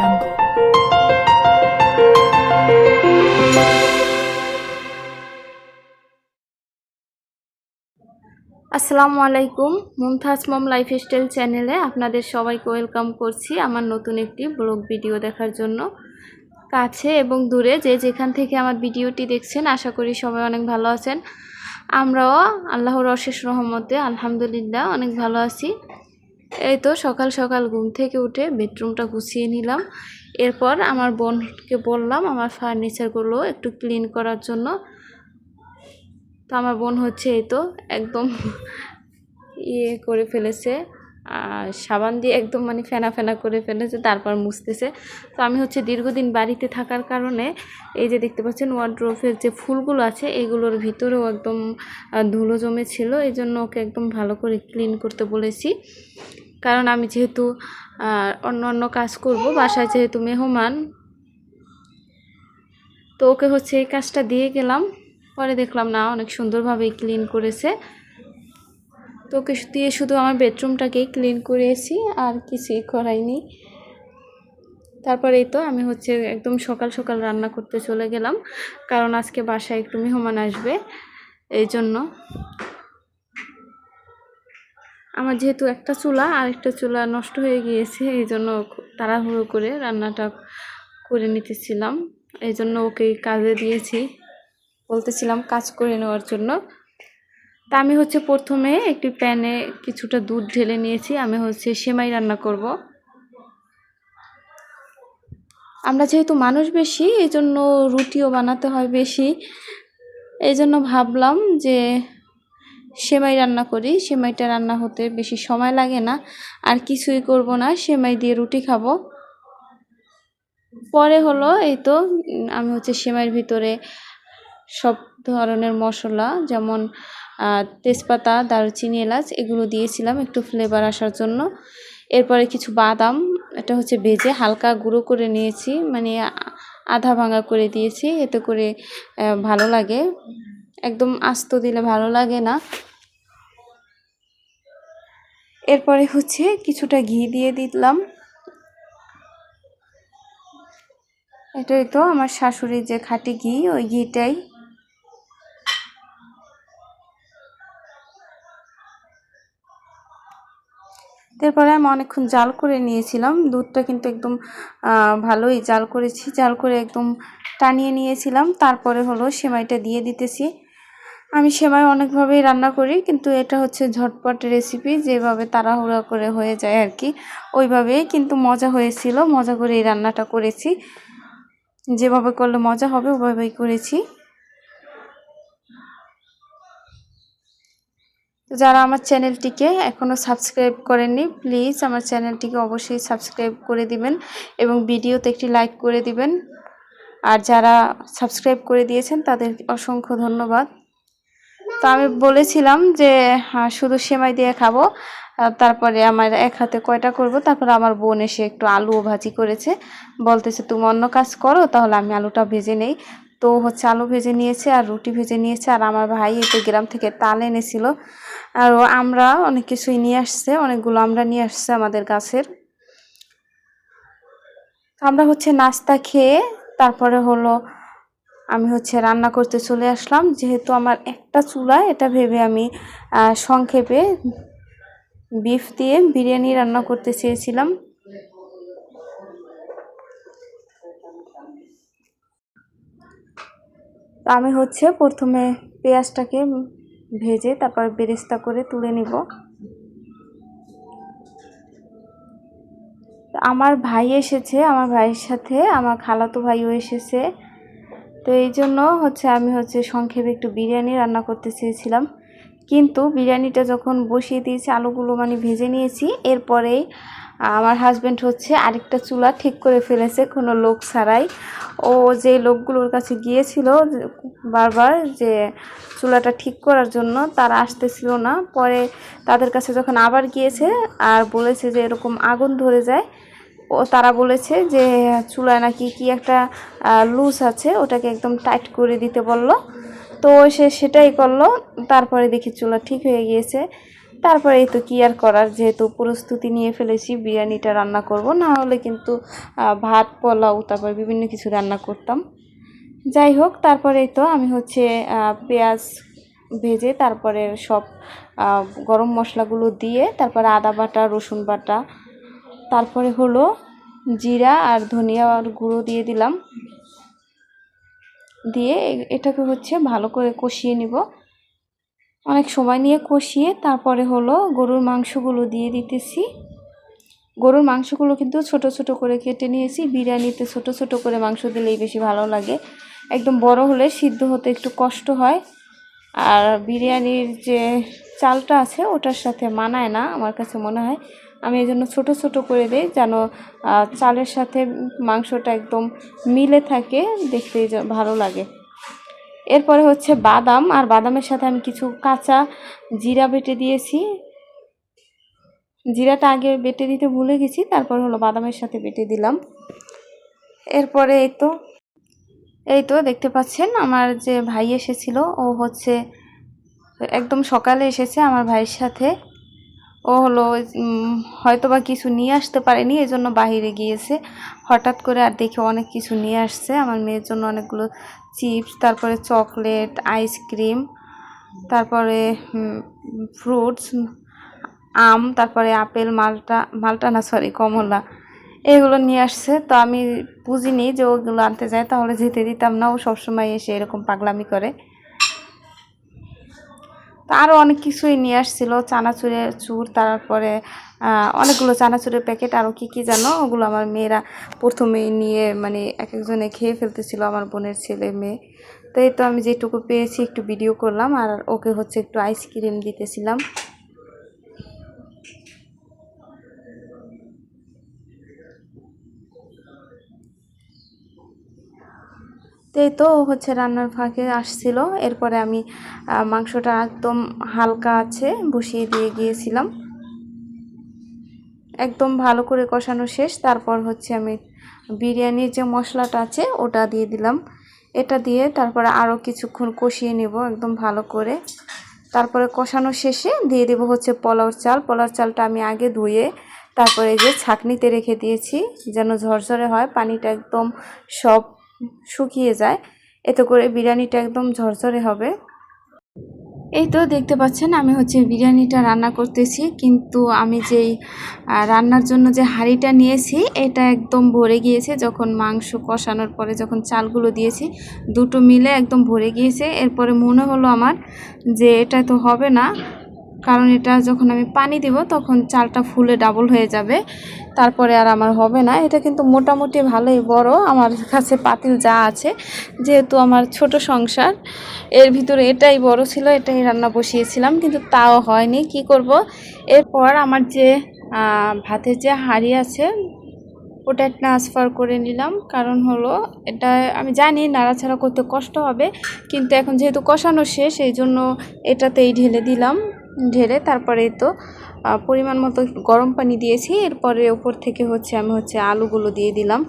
jungle. আসসালামু আলাইকুম, মুমতাজ মম lifestyle চ্যানেলে আপনাদের সবাইকে ওয়েলকাম করছি আমার নতুন একটি ব্লগ ভিডিও দেখার জন্য। কাছে এবং দূরে যে যেখান থেকে আমার ভিডিওটি দেখছেন, আশা করি সবাই অনেক ভালো আছেন। আমরাও আল্লাহর অশেষ রহমতে আলহামদুলিল্লাহ অনেক ভালো আছি। এই তো সকাল সকাল ঘুম থেকে উঠে বেডরুমটা গুছিয়ে নিলাম। এরপর আমার বোনকে বললাম আমার ফার্নিচারগুলো একটু ক্লিন করার জন্য। তো আমার বোন হচ্ছে এই তো একদম ইয়ে করে ফেলেছে। সাবান দিয়ে একদম মানে ফেনা ফেনা করে ফেলেছে, তারপর মুছতেছে। তো আমি হচ্ছে দীর্ঘদিন বাড়িতে থাকার কারণে এই যে দেখতে পাচ্ছেন ওয়ার্ড্রোফের যে ফুলগুলো আছে, এগুলোর ভিতরেও একদম ধুলো জমেছিল। এই জন্য ওকে একদম ভালো করে ক্লিন করতে বলেছি। কারণ আমি যেহেতু অন্য অন্য কাজ করব, বাসায় যেহেতু মেহমান, তো ওকে হচ্ছে এই কাজটা দিয়ে গেলাম। পরে দেখলাম না, অনেক সুন্দরভাবেই ক্লিন করেছে। তো দিয়ে শুধু আমার বেডরুমটাকেই ক্লিন করেছি, আর কিছুই করাইনি। তারপরে এই তো আমি হচ্ছে একদম সকাল সকাল রান্না করতে চলে গেলাম, কারণ আজকে বাসায় একটু মেহমান আসবে, এই জন্য। আমার যেহেতু একটা চুলা আর একটা চুলা নষ্ট হয়ে গিয়েছে, এই জন্য তাড়াহুড়ো করে রান্নাটা করে নিতেছিলাম। এই জন্য ওকে কাজে দিয়েছি। বলতেছিলাম কাজ করে নেওয়ার জন্য। তা আমি হচ্ছে প্রথমে একটি প্যানে কিছুটা দুধ ঢেলে নিয়েছি, আমি হচ্ছে সেমাই রান্না করব। আমরা যেহেতু মানুষ বেশি এই জন্য রুটিও বানাতে হয় বেশি। এই জন্য ভাবলাম যে সেমাই রান্না করি, সেমাইটা রান্না হতে বেশি সময় লাগে না, আর কিছুই করব না, সেমাই দিয়ে রুটি খাব। পরে হলো এই তো, আমি হচ্ছে সেমাইয়ের ভিতরে সব ধরনের মশলা, যেমন তেজপাতা, দারুচিনি, এলাচ এগুলো দিয়েছিলাম একটু ফ্লেভার আসার জন্য। এরপরে কিছু বাদাম, এটা হচ্ছে ভেজে হালকা গুঁড়ো করে নিয়েছি মানে আধা ভাঙা করে দিয়েছি, এতে করে ভালো লাগে। একদম আস্ত দিলে ভালো লাগে না। এরপরে হচ্ছে কিছুটা ঘি দিয়ে দিলাম। এটাই তো আমার শাশুড়ির যে খাঁটি ঘি, ওই ঘিটাই তারপরে আমি অনেকক্ষণ জাল করে নিয়েছিলাম। দুধটা কিন্তু একদম ভালোই জাল করেছি। জাল করে একদম টানিয়ে নিয়েছিলাম। তারপরে হলো সেমাইটা দিয়ে দিতেছি। আমি সেমাই অনেকভাবেই রান্না করি, কিন্তু এটা হচ্ছে ঝটপট রেসিপি যেভাবে তাড়াহুড়া করে হয়ে যায় আর কি ওইভাবেই কিন্তু মজা হয়েছিল। মজা করে এই রান্নাটা করেছি। যেভাবে করলে মজা হবে ওইভাবেই করেছি। তো যারা আমার চ্যানেলটিকে এখনও সাবস্ক্রাইব করেননি, প্লিজ আমার চ্যানেলটিকে অবশ্যই সাবস্ক্রাইব করে দিবেন এবং ভিডিওতে একটি লাইক করে দিবেন। আর যারা সাবস্ক্রাইব করে দিয়েছেন, তাদের অসংখ্য ধন্যবাদ। তো আমি বলেছিলাম যে শুধু সেমাই দিয়ে খাব তারপরে আমার এক হাতে কয়টা করব, তারপরে আমার বোন এসে একটু আলুও ভাজি করেছে। বলতেছে, তুমি অন্য কাজ করো, তাহলে আমি আলুটা ভেজে নেই। তো হচ্ছে আলু ভেজে নিয়েছে আর রুটি ভেজে নিয়েছে। আর আমার ভাই এই গ্রাম থেকে তাল এনেছিল আর আমরা অনেক কিছুই নিয়ে আসছে, অনেকগুলো আমরা নিয়ে আসছে আমাদের গাছের। আমরা হচ্ছে নাস্তা খেয়ে তারপরে হলো আমি হচ্ছে রান্না করতে চলে আসলাম। যেহেতু আমার একটা চুলা, এটা ভেবে আমি সংক্ষেপে বিফ দিয়ে বিরিয়ানি রান্না করতে চেয়েছিলাম। আমি হচ্ছে প্রথমে পেঁয়াজটাকে ভেজে তারপর বেরেস্তা করে তুলে নিব। আমার ভাই এসেছে, আমার ভাইয়ের সাথে, আমার খালাতো ভাইও এসেছে। তো এই জন্য হচ্ছে আমি হচ্ছে সংক্ষেপে একটু বিরিয়ানি রান্না করতে চেয়েছিলাম। কিন্তু বিরিয়ানিটা যখন বসিয়ে দিয়েছি, আলুগুলো মানে ভেজে নিয়েছি, এরপরেই আমার হাজব্যান্ড হচ্ছে আরেকটা চুলা ঠিক করে ফেলেছে, কোনো লোক ছাড়াই। ও যে লোকগুলোর কাছে গিয়েছিল বারবার যে চুলাটা ঠিক করার জন্য, তারা আসতেছিল না। পরে তাদের কাছে যখন আবার গিয়েছে আর বলেছে যে এরকম আগুন ধরে যায়, ও তারা বলেছে যে চুলায় নাকি কি একটা লুজ আছে, ওটাকে একদম টাইট করে দিতে বলল। তো সে সেটাই করল, তারপরে দেখি চুলা ঠিক হয়ে গিয়েছে। তারপরে এই তো কি আর করার? যেহেতু প্রস্তুতি নিয়ে ফেলেছি, বিরিয়ানিটা রান্না করব। না হলে কিন্তু ভাত, পোলাও, তারপর বিভিন্ন কিছু রান্না করতাম। যাই হোক, তারপরে তো আমি হচ্ছে পেঁয়াজ ভেজে তারপরে সব গরম মশলাগুলো দিয়ে তারপরে আদা বাটা, রসুন বাটা, তারপরে হলো জিরা আর ধনিয়া আর গুঁড়ো দিয়ে দিলাম। দিয়ে এটাকে হচ্ছে ভালো করে কষিয়ে নিব। অনেক সময় নিয়ে কষিয়ে তারপরে হলো গরুর মাংসগুলো দিয়ে দিতেছি। গরুর মাংসগুলো কিন্তু ছোট ছোট করে কেটে নিয়েছি। বিরিয়ানিতে ছোট ছোট করে মাংস দিলেই বেশি ভালো লাগে। একদম বড় হলে সিদ্ধ হতে একটু কষ্ট হয়। আর বিরিয়ানির যে চালটা আছে ওটার সাথে মানায় না আমার কাছে মনে হয়। আমি এই জন্য ছোটো ছোটো করে দিই যেন চালের সাথে মাংসটা একদম মিলে থাকে দেখতে ভালো লাগে। এরপরে হচ্ছে বাদাম, আর বাদামের সাথে আমি কিছু কাঁচা জিরা বেটে দিয়েছি। জিরাটা আগে বেটে দিতে ভুলে গেছি, তারপর হলো বাদামের সাথে বেটে দিলাম। এরপরে এই তো এই তো দেখতে পাচ্ছেন আমার যে ভাই এসেছিল, ও হচ্ছে একদম সকালে এসেছে আমার ভাইয়ের সাথে। ও হলো হয়তো বা কিছু নিয়ে আসতে পারেনি এই জন্য বাইরে গিয়েছে। হঠাৎ করে আর দেখে অনেক কিছু নিয়ে আসছে। আমার মেয়ের জন্য অনেকগুলো চিপস, তারপরে চকলেট, আইসক্রিম, তারপরে ফ্রুটস, আম, তারপরে আপেল, মালটা মালটা না সরি কমলা, এগুলো নিয়ে আসছে। তো আমি বুঝিনি যে ওগুলো আনতে যায়, তাহলে যেতে দিতাম না। ও সবসময় এসে এরকম পাগলামি করে। তো আরও অনেক কিছুই নিয়ে আসছিল। চানাচুরের চুর, তারপরে অনেকগুলো চানাচুরের প্যাকেট আরও কী কী জানো ওগুলো আমার মেয়েরা প্রথমেই নিয়ে মানে এক একজনে খেয়ে ফেলতেছিল, আমার বোনের ছেলে মেয়ে। তো এই তো আমি যেটুকু পেয়েছি, একটু ভিডিও করলাম, আর ওকে হচ্ছে একটু আইসক্রিম দিতেছিলাম। এই তো হচ্ছে রান্নার ফাঁকে আসছিল। এরপরে আমি মাংসটা একদম হালকা আছে বসিয়ে দিয়ে গিয়েছিলাম। একদম ভালো করে কষানো শেষ। তারপর হচ্ছে আমি বিরিয়ানির যে মশলাটা আছে ওটা দিয়ে দিলাম। এটা দিয়ে তারপরে আরও কিছুক্ষণ কষিয়ে নেব একদম ভালো করে। তারপরে কষানো শেষে দিয়ে দেবো হচ্ছে পোলাওর চাল। পোলাওর চালটা আমি আগে ধুয়ে তারপরে যে ছাঁকনিতে রেখে দিয়েছি যেন ঝরঝরে হয়। পানিটা একদম সব শুকিয়ে যায়। এতে করে বিরিয়ানিটা একদম ঝরঝরে হবে। এই তো দেখতে পাচ্ছেন, আমি হচ্ছে বিরিয়ানিটা রান্না করতেছি। কিন্তু আমি যেই রান্নার জন্য যে হাঁড়িটা নিয়েছি, এটা একদম ভরে গিয়েছে। যখন মাংস কষানোর পরে যখন চালগুলো দিয়েছি, দুটো মিলে একদম ভরে গিয়েছে। এরপরে মনে হলো আমার যে এটা তো হবে না। কারণ এটা যখন আমি পানি দেব, তখন চালটা ফুলে ডাবল হয়ে যাবে। তারপরে আর আমার হবে না। এটা কিন্তু মোটামুটি ভালোই বড়। আমার কাছে পাতিল যা আছে, যেহেতু আমার ছোট সংসার, এর ভিতরে এটাই বড় ছিল, এটাই রান্না বসিয়েছিলাম, কিন্তু তাও হয়নি। কি করব? এরপর আমার যে ভাতের যে হাঁড়ি আছে, ওটা ট্রান্সফার করে নিলাম। কারণ হলো, এটা আমি জানি নাড়াছাড়া করতে কষ্ট হবে, কিন্তু এখন যেহেতু কষানো শেষ, এই জন্য এটাতেই ঢেলে দিলাম। ঢেলে তারপরে তো পরিমাণ মতো গরম পানি দিয়েছি। এরপরে ওপর থেকে হচ্ছে আমি হচ্ছে আলুগুলো দিয়ে দিলাম।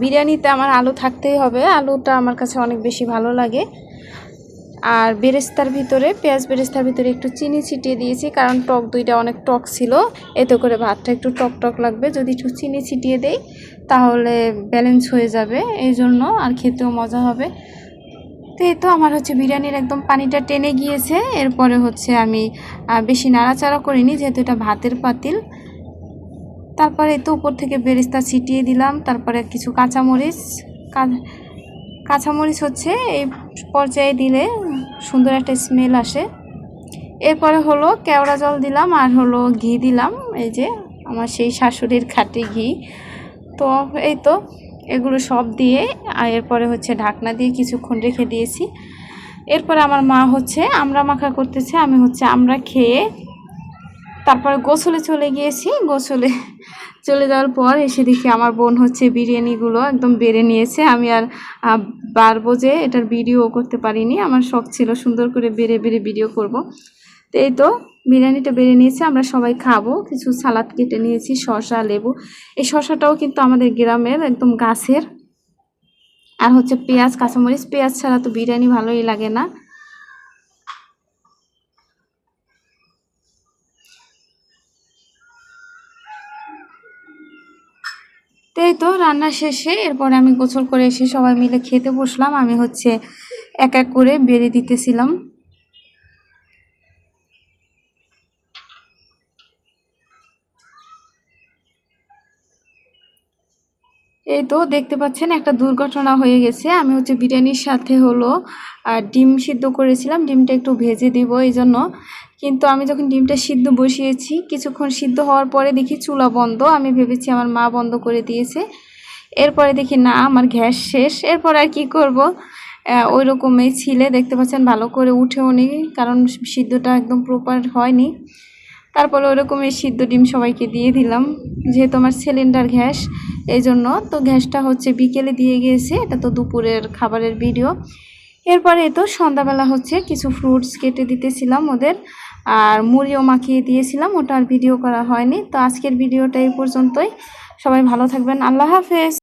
বিরিয়ানিতে আমার আলু থাকতেই হবে। আলুটা আমার কাছে অনেক বেশি ভালো লাগে। আর বেরেস্তার ভিতরে, পেঁয়াজ বেরেস্তার ভিতরে একটু চিনি ছিটিয়ে দিয়েছি, কারণ টক দুইটা অনেক টক ছিল। এতে করে ভাতটা একটু টক টক লাগবে। যদি একটু চিনি ছিটিয়ে দেই, তাহলে ব্যালেন্স হয়ে যাবে। এই জন্য আর খেতেও মজা হবে। তো এই তো আমার হচ্ছে বিরিয়ানির একদম পানিটা টেনে গিয়েছে। এরপরে হচ্ছে আমি বেশি নাড়াচাড়া করিনি যেহেতু এটা ভাতের পাতিল। তারপরে তো উপর থেকে বেরেস্তা ছিটিয়ে দিলাম। তারপরে কিছু কাঁচামরিচ কাঁচামরিচ হচ্ছে এই পর্যায়ে দিলে সুন্দর একটা স্মেল আসে। এরপরে হলো কেওড়া জল দিলাম আর হলো ঘি দিলাম। এই যে আমার সেই শাশুড়ির খাঁটি ঘি। তো এই তো এগুলো সব দিয়ে এরপরে হচ্ছে ঢাকনা দিয়ে কিছুক্ষণ রেখে দিয়েছি। এরপরে আমার মা হচ্ছে আমরা মাখা করতেছে, আমি হচ্ছে আমরা খেয়ে তারপরে গোসলে চলে গিয়েছি। গোসলে চলে যাওয়ার পর এসে দেখি আমার বোন হচ্ছে বিরিয়ানিগুলো একদম বেড়ে নিয়েছে। আমি আর বারবো যে এটার ভিডিও করতে পারিনি। আমার শখ ছিল সুন্দর করে বেড়ে বেড়ে ভিডিও করব। তো এই তো, বিরিয়ানিটা বেড়ে নিয়েছি, আমরা সবাই খাব। কিছু সালাদ কেটে নিয়েছি শশা লেবু। এই শশাটাও কিন্তু আমাদের গ্রামের একদম গাছের। আর হচ্ছে পেঁয়াজ, কাঁচামরিচ। পেঁয়াজ ছাড়া তো বিরিয়ানি ভালোই লাগে না। তাই তো, রান্না শেষে এরপরে আমি গোসল করে এসে সবাই মিলে খেতে বসলাম। আমি হচ্ছে এক এক করে বেড়ে দিতেছিলাম। এই তো দেখতে পাচ্ছেন একটা দুর্ঘটনা হয়ে গেছে। আমি হচ্ছে বিরিয়ানির সাথে হলো ডিম সিদ্ধ করেছিলাম। ডিমটা একটু ভেজে দিব এই জন্য কিন্তু আমি যখন ডিমটা সিদ্ধ বসিয়েছি, কিছুক্ষণ সিদ্ধ হওয়ার পরে দেখি চুলা বন্ধ। আমি ভেবেছি আমার মা বন্ধ করে দিয়েছে। এরপরে দেখি না, আমার গ্যাস শেষ। এরপর আর কি করব? ওই রকমই ছিলে। দেখতে পাচ্ছেন ভালো করে উঠেও নি কারণ সিদ্ধটা একদম প্রপার হয়নি। তারপরে ওরকমই সিদ্ধ ডিম সবাইকে দিয়ে দিলাম। যেহেতু আমার সিলিন্ডার গ্যাস এই জন্য তো গ্যাসটা হচ্ছে বিকেলে দিয়ে গিয়েছে, এটা তো দুপুরের খাবারের ভিডিও। এরপরে তো সন্ধ্যাবেলা হচ্ছে কিছু ফ্রুটস কেটে দিতেছিলাম ওদের, আর মুড়িও মাখিয়ে দিয়েছিলাম, ওটা আর ভিডিও করা হয়নি। তো আজকের ভিডিওটা এই পর্যন্তই। সবাই ভালো থাকবেন, আল্লাহ হাফেজ।